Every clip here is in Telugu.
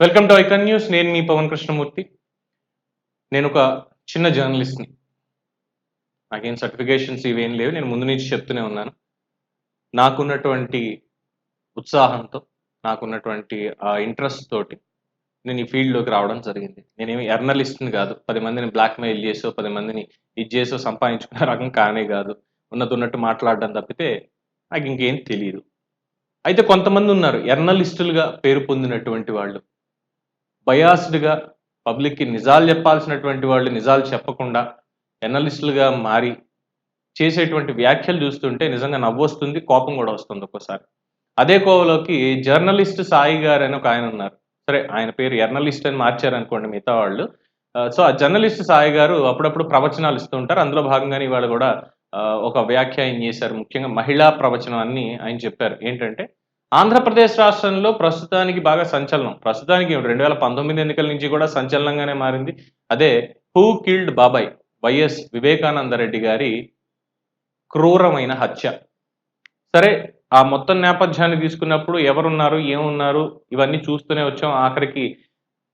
Welcome to icon news. నేను మీ పవన్ కృష్ణమూర్తి. నేను ఒక చిన్న జర్నలిస్ట్ని నాకేం సర్టిఫికేషన్స్ ఇవేం లేవు. నేను ముందు నుంచి చెప్తూనే ఉన్నాను. నాకున్నటువంటి ఉత్సాహంతో నాకున్నటువంటి ఆ ఇంట్రెస్ట్ తోటి నేను ఈ ఫీల్డ్లోకి రావడం జరిగింది. నేనేమి ఎర్నలిస్ట్ని కాదు. పది మందిని బ్లాక్మెయిల్ చేసో పది మందిని ఇది చేసో సంపాదించుకునే రకం కానే కాదు. ఉన్నది ఉన్నట్టు మాట్లాడడం తప్పితే నాకు ఇంకేం తెలియదు అయితే కొంతమంది ఉన్నారు. ఎర్నలిస్టులుగా పేరు పొందినటువంటి వాళ్ళు. బయాస్డ్గా పబ్లిక్కి నిజాలు చెప్పాల్సినటువంటి వాళ్ళు నిజాలు చెప్పకుండా ఎనలిస్టులుగా మారి చేసేటువంటి వ్యాఖ్యలు చూస్తుంటే నిజంగా నవ్వొస్తుంది కోపం కూడా వస్తుంది ఒక్కోసారి. అదే కోవలోకి జర్నలిస్ట్ సాయి గారు అని ఒక ఆయన ఉన్నారు. సరే ఆయన పేరు ఎర్నలిస్ట్ అని మార్చారనుకోండి మిగతా వాళ్ళు. సో ఆ జర్నలిస్ట్ సాయి గారు అప్పుడప్పుడు ప్రవచనాలు ఇస్తూ ఉంటారు. అందులో భాగంగానే ఇవాళ కూడా ఒక వ్యాఖ్యాయం చేశారు. ముఖ్యంగా మహిళా ప్రవచనం అని ఆయన చెప్పారు. ఏంటంటే ఆంధ్రప్రదేశ్ రాష్ట్రంలో ప్రస్తుతానికి బాగా సంచలనం. ప్రస్తుతానికి రెండు వేల పంతొమ్మిది ఎన్నికల నుంచి కూడా సంచలనంగానే మారింది. అదే హూ కిల్డ్ బాబాయ్ వైఎస్ వివేకానంద రెడ్డి గారి క్రూరమైన హత్య. సరే ఆ మొత్తం నేపథ్యాన్ని తీసుకున్నప్పుడు ఎవరున్నారు ఏమున్నారు ఇవన్నీ చూస్తూనే వచ్చాం. ఆఖరికి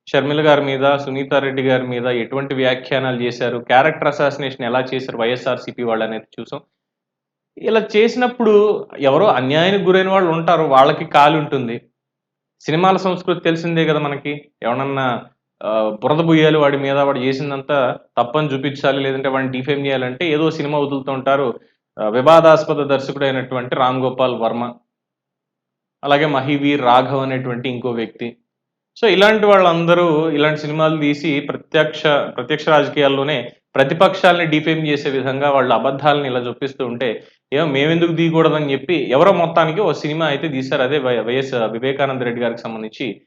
షర్మిల గారి మీద సునీతారెడ్డి గారి మీద ఎటువంటి వ్యాఖ్యానాలు చేశారు క్యారెక్టర్ అసాసినేషన్ ఎలా చేశారు వైఎస్ఆర్సీపీ వాళ్ళు అనేది చూసాం. ఇలా చేసినప్పుడు ఎవరో అన్యాయానికి గురైన వాళ్ళు ఉంటారు వాళ్ళకి కాలు ఉంటుంది. సినిమాల సంస్కృతి తెలిసిందే కదా మనకి. ఎవరన్నా బురద బుయ్యాలి వాడి మీద వాడు చేసిందంతా తప్పని చూపించాలి లేదంటే వాడిని డిఫేమ్ చేయాలంటే ఏదో సినిమా వదులుతూ ఉంటారు వివాదాస్పద దర్శకుడు అయినటువంటి రామ్ గోపాల్ వర్మ. అలాగే మహివీర్ రాఘవ్ అనేటువంటి ఇంకో వ్యక్తి. సో ఇలాంటి వాళ్ళందరూ ఇలాంటి సినిమాలు తీసి ప్రత్యక్ష ప్రత్యక్ష రాజకీయాల్లోనే ప్రతిపక్షాలని డిఫేమ్ చేసే విధంగా వాళ్ళ అబద్ధాలను ఇలా చూపిస్తూ ఉంటే ఏమో మేమెందుకు దిగకూడదని చెప్పి ఎవరో మొత్తానికి ఓ సినిమా అయితే తీశారు. అదే వై- వైఎస్ వివేకానంద రెడ్డి గారికి సంబంధించి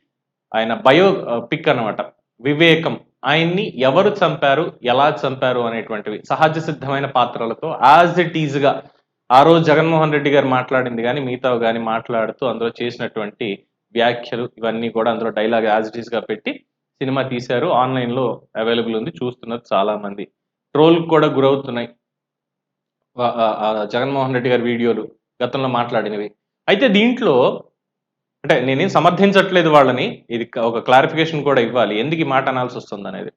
ఆయన బయో పిక్ అన్నమాట. వివేకం. ఆయన్ని ఎవరు చంపారు ఎలా చంపారు అనేటువంటివి. సహజ సిద్ధమైన పాత్రలతో యాజ్ ఇట్ ఈజ్గా ఆ రోజు జగన్మోహన్ రెడ్డి గారు మాట్లాడింది కానీ మిగతావు కానీ మాట్లాడుతూ అందులో చేసినటువంటి వ్యాఖ్యలు ఇవన్నీ కూడా అందులో డైలాగ్ యాజ్ ఇట్ ఈస్గా పెట్టి సినిమా తీశారు. ఆన్లైన్లో అవైలబుల్ ఉంది. చూస్తున్నారు చాలా మంది ట్రోల్ కూడా గురవుతున్నాయి. జగన్మోహన్ రెడ్డి గారి వీడియోలు గతంలో మాట్లాడినవి. అయితే దీంట్లో అంటే నేనేం సమర్థించట్లేదు వాళ్ళని ఇది ఒక క్లారిఫికేషన్ కూడా ఇవ్వాలి. ఎందుకు మాట అనాల్సి వస్తుంది అనేది?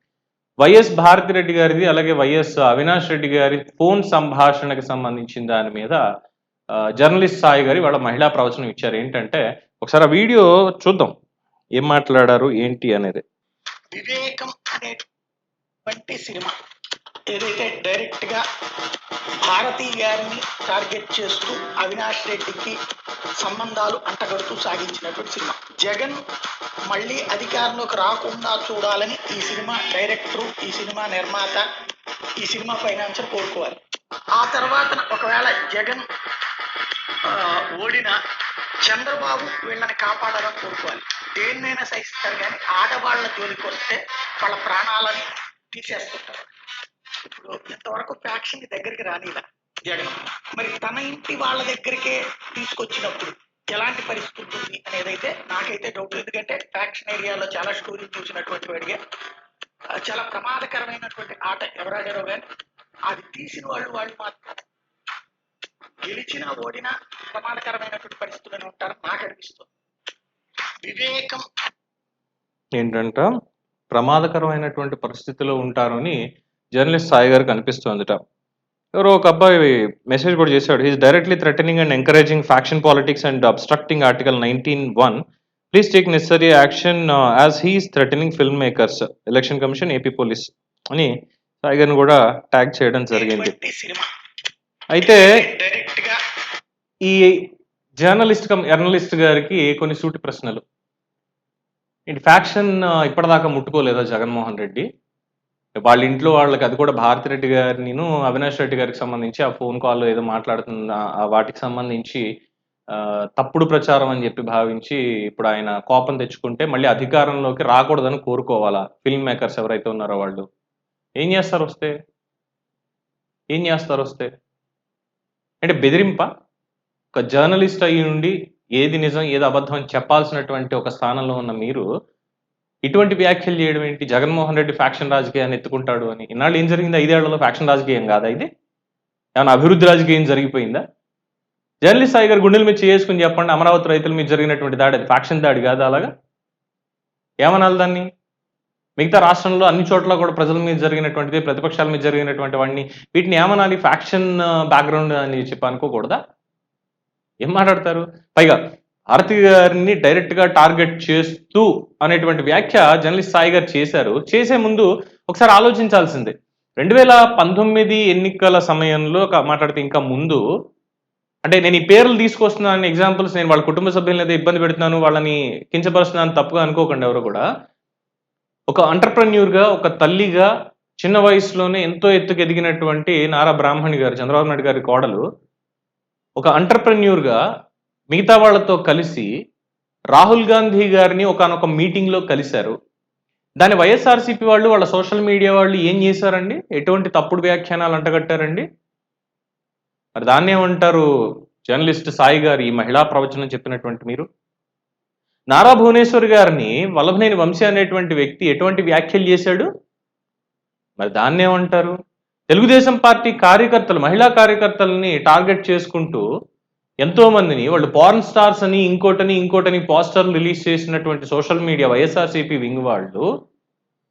వైఎస్ భారతిరెడ్డి గారిది అలాగే వైఎస్ అవినాష్ రెడ్డి గారి ఫోన్ సంభాషణకి సంబంధించిన దాని మీద జర్నలిస్ట్ సాయి గారి వాళ్ళ మహిళా ప్రవచనం ఇచ్చారు. ఏంటంటే ఒకసారి ఆ వీడియో చూద్దాం. ఏం మాట్లాడారు ఏంటి అనేది? వివేకం అనేటువంటి సినిమా. ఏదైతే డైరెక్ట్గా భారతీ గారిని టార్గెట్ చేస్తూ అవినాష్ రెడ్డికి సంబంధాలు అంటగడుతూ సాగించినటువంటి సినిమా. జగన్ మళ్ళీ అధికారంలోకి రాకుండా చూడాలని ఈ సినిమా డైరెక్టరు ఈ సినిమా నిర్మాత ఈ సినిమా ఫైనాన్సర్ కోరుకోవాలి. ఆ తర్వాత ఒకవేళ జగన్ ఆ, ఓడిన చంద్రబాబు వీళ్ళని కాపాడాలని కోరుకోవాలి. దేన్నైనా సహిస్తారు కానీ ఆడవాళ్ళ జోలికి వస్తే వాళ్ళ ప్రాణాలని తీసేస్తుంటారు. ఇప్పుడు ఇంతవరకు ఫ్యాక్షన్ దగ్గరికి రానిలా. జగన్ మరి తన ఇంటి వాళ్ళ దగ్గరికే తీసుకొచ్చినప్పుడు ఎలాంటి పరిస్థితి ఉంటుంది అనేదైతే నాకైతే డౌట్ ఎందుకంటే ఫ్యాక్షన్ ఏరియాలో చాలా స్టోరీ చూసినటువంటి వాడిగా చాలా ప్రమాదకరమైనటువంటి ఆట ఎవరాడారో కానీ అది తీసిన వాళ్ళు వాళ్ళు మాత్రం గెలిచినా ఓడినా ప్రమాదకరమైనటువంటి పరిస్థితులను ఉంటారని నాకు అనిపిస్తుంది. వివేకం ఏంటంట ప్రమాదకరమైనటువంటి పరిస్థితిలో ఉంటారని జర్నలిస్ట్ సాయి గారికి అనిపిస్తోందిట. ఎవరో ఒక అబ్బాయి మెసేజ్ కూడా చేశాడు. He's directly threatening and encouraging faction politics and obstructing article nineteen one please take necessary action as he's threatening film makers election commission AP police అని సాయి గారిని కూడా ట్యాగ్ చేయడం జరిగింది. అయితే ఈ జర్నలిస్ట్ కమ్ ఎర్నలిస్ట్ గారికి కొన్ని సూటి ప్రశ్నలు. ఫ్యాక్షన్ ఇప్పటిదాకా ముట్టుకోలేదా జగన్మోహన్ రెడ్డి? వాళ్ళ ఇంట్లో వాళ్ళకి అది కూడా భారతిరెడ్డి గారిని అవినాష్ రెడ్డి గారికి సంబంధించి ఆ ఫోన్ కాల్ ఏదో మాట్లాడుతున్న ఆ వాటికి సంబంధించి తప్పుడు ప్రచారం అని చెప్పి భావించి ఇప్పుడు ఆయన కోపం తెచ్చుకుంటే మళ్ళీ అధికారంలోకి రాకూడదని కోరుకోవాలా? ఫిల్మ్ మేకర్స్ ఎవరైతే ఉన్నారో వాళ్ళు. ఏం చేస్తారు వస్తే? ఏం చేస్తారు వస్తే? అంటే బెదిరింప? ఒక జర్నలిస్ట్ అయ్యి ఉండి ఏది నిజం ఏది అబద్ధం అని చెప్పాల్సినటువంటి ఒక స్థానంలో ఉన్న మీరు ఇటువంటి వ్యాఖ్యలు చేయడం ఏంటి? జగన్మోహన్ రెడ్డి ఫ్యాక్షన్ రాజకీయాన్ని ఎత్తుకుంటాడు అని. ఇన్నాళ్ళు ఏం జరిగింది? ఐదేళ్ళలో ఫ్యాక్షన్ రాజకీయం కాదా ఇది? ఏమైనా అభివృద్ధి రాజకీయం జరిగిపోయిందా? జర్నలిస్ట్ సాయి గారు గుండెల మీద చేసుకుని చెప్పండి అమరావతి రైతుల మీద జరిగినటువంటి దాడి అది ఫ్యాక్షన్ దాడి కాదా అలాగా? ఏమనాలి దాన్ని? మిగతా రాష్ట్రంలో అన్ని చోట్ల కూడా ప్రజల మీద జరిగినటువంటిది ప్రతిపక్షాల మీద జరిగినటువంటి వాడిని వీటిని ఏమనాలి? ఫ్యాక్షన్ బ్యాక్గ్రౌండ్ అని చెప్పి అనుకోకూడదా? ఏం మాట్లాడతారు? పైగా హారతి గారిని డైరెక్ట్గా టార్గెట్ చేస్తూ అనేటువంటి వ్యాఖ్య జర్నలిస్ట్ సాయి గారు చేశారు. చేసే ముందు ఒకసారి ఆలోచించాల్సిందే. రెండు వేల పంతొమ్మిది ఎన్నికల సమయంలో ఒక మాట్లాడితే ఇంకా ముందు అంటే నేను ఈ పేర్లు తీసుకొస్తున్నాను ఎగ్జాంపుల్స్ నేను వాళ్ళ కుటుంబ సభ్యులను అయితే ఇబ్బంది పెడుతున్నాను వాళ్ళని కించపరుస్తున్నాను తప్పుగా అనుకోకండి ఎవరు కూడా. ఒక అంటర్ప్రెన్యూర్గా ఒక తల్లిగా చిన్న వయసులోనే ఎంతో ఎత్తుకు ఎదిగినటువంటి నారా బ్రాహ్మణి గారు చంద్రబాబు నాయుడు గారి కోడలు. ఒక అంటర్ప్రెన్యూర్గా మిగతా వాళ్ళతో కలిసి రాహుల్ గాంధీ గారిని ఒకనొక మీటింగ్లో కలిశారు. దాని వైఎస్ఆర్సీపీ వాళ్ళు వాళ్ళ సోషల్ మీడియా వాళ్ళు ఏం చేశారండి? ఎటువంటి తప్పుడు వ్యాఖ్యానాలు అంటగట్టారండి? మరి దాన్ని ఏమంటారు జర్నలిస్ట్ సాయి గారు ఈ మహిళా ప్రవచనం చెప్పినటువంటి మీరు? నారా భువనేశ్వర్ గారిని వల్లభనేని వంశీ అనేటువంటి వ్యక్తి ఎటువంటి వ్యాఖ్యలు చేశాడు? మరి దాన్ని ఏమంటారు? తెలుగుదేశం పార్టీ కార్యకర్తలు మహిళా కార్యకర్తలని టార్గెట్ చేసుకుంటూ ఎంతో మందిని వాళ్ళు పార్న్ స్టార్స్ అని ఇంకోటని ఇంకోటని పోస్టర్ రిలీజ్ చేసినటువంటి social media Y S R C P wing వాళ్ళు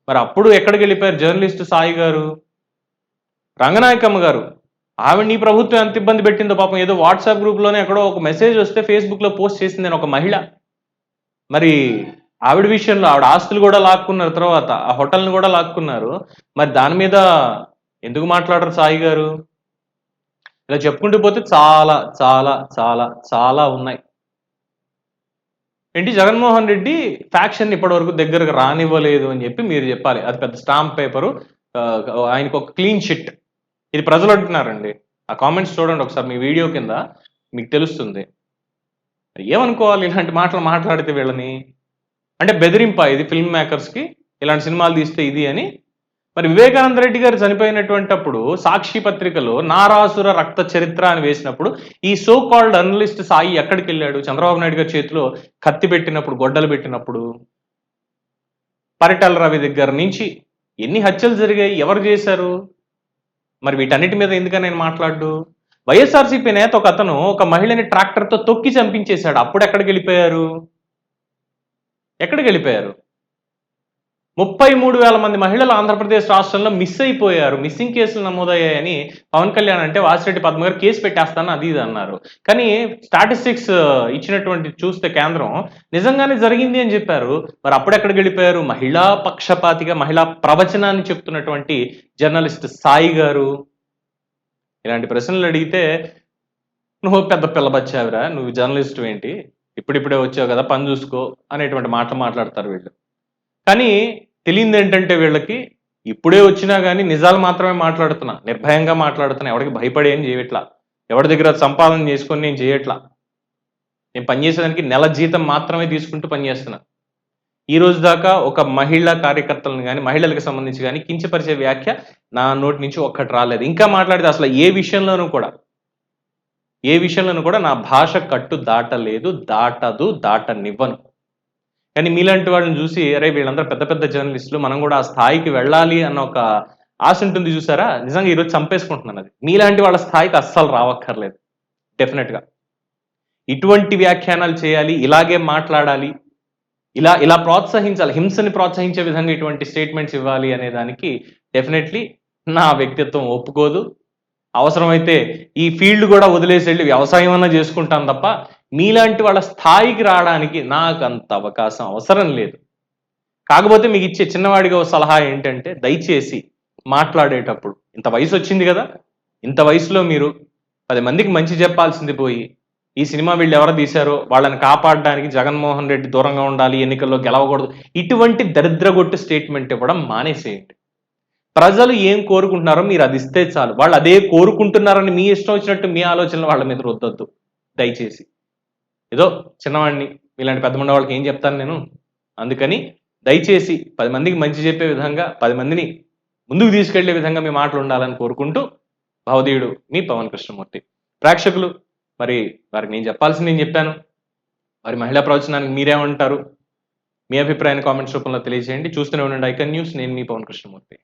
మరి అప్పుడు ఎక్కడికి వెళ్ళిపోయారు జర్నలిస్ట్ సాయి గారు? రంగనాయకమ్మ గారు. ఆవిడ నీ ప్రభుత్వం ఎంత ఇబ్బంది పెట్టిందో పాపం. ఏదో వాట్సాప్ గ్రూప్లోనే ఎక్కడో ఒక మెసేజ్ వస్తే ఫేస్బుక్లో పోస్ట్ చేసింది నేను ఒక మహిళ. మరి ఆవిడ విషయంలో ఆవిడ ఆస్తులు కూడా లాక్కున్నారు తర్వాత ఆ హోటల్ని కూడా లాక్కున్నారు. మరి దాని మీద ఎందుకు మాట్లాడరు సాయి గారు? ఇలా చెప్పుకుంటూ పోతే చాలా చాలా చాలా చాలా ఉన్నాయి. ఏంటి జగన్మోహన్ రెడ్డి ఫ్యాక్షన్ ఇప్పటివరకు దగ్గరకు రానివ్వలేదు అని చెప్పి మీరు చెప్పాలి. అది పెద్ద స్టాంప్ పేపరు. ఆయనకు ఒక క్లీన్ షిట్. ఇది ప్రజలు అంటున్నారండి. ఆ కామెంట్స్ చూడండి ఒకసారి మీ వీడియో కింద. మీకు తెలుస్తుంది. ఏమనుకోవాలి ఇలాంటి మాటలు మాట్లాడితే వీళ్ళని? అంటే బెదిరింప ఇది ఫిల్మ్ మేకర్స్కి ఇలాంటి సినిమాలు తీస్తే ఇది అని మరి వివేకానంద రెడ్డి గారు చనిపోయినటువంటప్పుడు సాక్షి పత్రికలో నారాసుర రక్త చరిత్ర అని వేసినప్పుడు ఈ సో కాల్డ్ అనలిస్ట్ సాయి ఎక్కడికి వెళ్ళాడు? చంద్రబాబు నాయుడు గారి చేతిలో కత్తి పెట్టినప్పుడు గొడ్డలు పెట్టినప్పుడు? పరిటాల రవి దగ్గర నుంచి ఎన్ని హత్యలు జరిగాయి? ఎవరు చేశారు? మరి వీటన్నిటి మీద ఎందుకని నేను మాట్లాడు వైఎస్ఆర్సీపీ నేత ఒక అతను ఒక మహిళని ట్రాక్టర్తో తొక్కి చంపించేశాడు. అప్పుడు ఎక్కడికి వెళ్ళిపోయారు? ఎక్కడికి వెళ్ళిపోయారు? ముప్పై మూడు వేల మంది మహిళలు ఆంధ్రప్రదేశ్ రాష్ట్రంలో మిస్ అయిపోయారు. మిస్సింగ్ కేసులు నమోదయ్యాయని పవన్ కళ్యాణ్ అంటే వాసిరెడ్డి పద్మ గారు కేసు పెట్టేస్తాను అది ఇది అన్నారు. కానీ స్టాటిస్టిక్స్ ఇచ్చినటువంటి చూస్తే కేంద్రం నిజంగానే జరిగింది అని చెప్పారు. మరి అప్పుడు వెళ్ళిపోయారు మహిళా పక్షపాతిగా మహిళా ప్రవచనాన్ని చెప్తున్నటువంటి జర్నలిస్ట్ సాయి గారు. ఇలాంటి ప్రశ్నలు అడిగితే నువ్వు పెద్ద పిల్లబచ్చావురా నువ్వు జర్నలిస్ట్ ఏంటి? ఇప్పుడిప్పుడే వచ్చావు కదా పని చూసుకో అనేటువంటి మాటలు మాట్లాడతారు వీళ్ళు. కానీ తెలియంది ఏంటంటే వీళ్ళకి ఇప్పుడే వచ్చినా కానీ నిజాలు మాత్రమే మాట్లాడుతున్నా నిర్భయంగా మాట్లాడుతున్నా ఎవరికి భయపడి ఏం చేయట్లా? ఎవరి దగ్గర సంపాదన చేసుకొని నేను చేయట్లా? నేను పనిచేసేదానికి నెల జీతం మాత్రమే తీసుకుంటూ పనిచేస్తున్నా ఈ రోజు దాకా ఒక మహిళా కార్యకర్తలను కానీ మహిళలకు సంబంధించి కానీ కించపరిచే వ్యాఖ్య నా నోటి నుంచి ఒక్కటి రాలేదు. ఇంకా మాట్లాడితే అసలు ఏ విషయంలోనూ కూడా ఏ విషయంలోనూ కూడా నా భాష కట్టు దాటలేదు దాటదు దాటనివ్వను. కానీ మీలాంటి వాళ్ళని చూసి అరే వీళ్ళందరూ పెద్ద పెద్ద జర్నలిస్టులు మనం కూడా ఆ స్థాయికి వెళ్ళాలి అన్న ఒక ఆశ ఉంటుంది చూసారా? నిజంగా ఈరోజు చంపేసుకుంటున్నాను అది. మీలాంటి వాళ్ళ స్థాయికి అస్సలు రావక్కర్లేదు. డెఫినెట్గా ఇటువంటి వ్యాఖ్యానాలు చేయాలి ఇలాగే మాట్లాడాలి ఇలా ఇలా ప్రోత్సహించాలి హింసని ప్రోత్సహించే విధంగా ఇటువంటి స్టేట్మెంట్స్ ఇవ్వాలి అనే దానికి డెఫినెట్లీ నా వ్యక్తిత్వం ఒప్పుకోదు. అవసరమైతే ఈ ఫీల్డ్ కూడా వదిలేసి వెళ్ళి వ్యవసాయం అన్నా చేసుకుంటాం తప్ప మీలాంటి వాళ్ళ స్థాయికి రావడానికి నాకు అంత అవకాశం అవసరం లేదు. కాకపోతే మీకు ఇచ్చే చిన్నవాడిగా ఒక సలహా ఏంటంటే దయచేసి మాట్లాడేటప్పుడు ఇంత వయసు వచ్చింది కదా ఇంత వయసులో మీరు పది మందికి మంచి చెప్పాల్సింది పోయి ఈ సినిమా వీళ్ళు ఎవరు తీశారో వాళ్ళని కాపాడడానికి జగన్మోహన్ రెడ్డి దూరంగా ఉండాలి ఎన్నికల్లో గెలవకూడదు ఇటువంటి దరిద్రగొట్టు స్టేట్మెంట్ ఇవ్వడం మానేసేయండి. ప్రజలు ఏం కోరుకుంటున్నారో మీరు అది ఇస్తే చాలు. వాళ్ళు అదే కోరుకుంటున్నారని మీ ఇష్టం వచ్చినట్టు మీ ఆలోచనలు వాళ్ళ మీద రుద్దొద్దు. దయచేసి. ఏదో చిన్నవాడిని ఇలాంటి పెద్ద వాళ్ళకి ఏం చెప్తాను నేను? అందుకని దయచేసి పది మందికి మంచి చెప్పే విధంగా పది మందిని ముందుకు తీసుకెళ్ళే విధంగా మీ మాటలు ఉండాలని కోరుకుంటూ భావదేయుడు మీ పవన్ కృష్ణమూర్తి. ప్రేక్షకులు మరి వారికి నేను చెప్పాల్సింది నేను చెప్పాను. మరి మహిళా ప్రవచనానికి మీరేమంటారు? మీ అభిప్రాయాన్ని కామెంట్స్ రూపంలో తెలియజేయండి. చూస్తూనే ఉండండి ఐకన్ న్యూస్. నేను మీ పవన్ కృష్ణమూర్తి.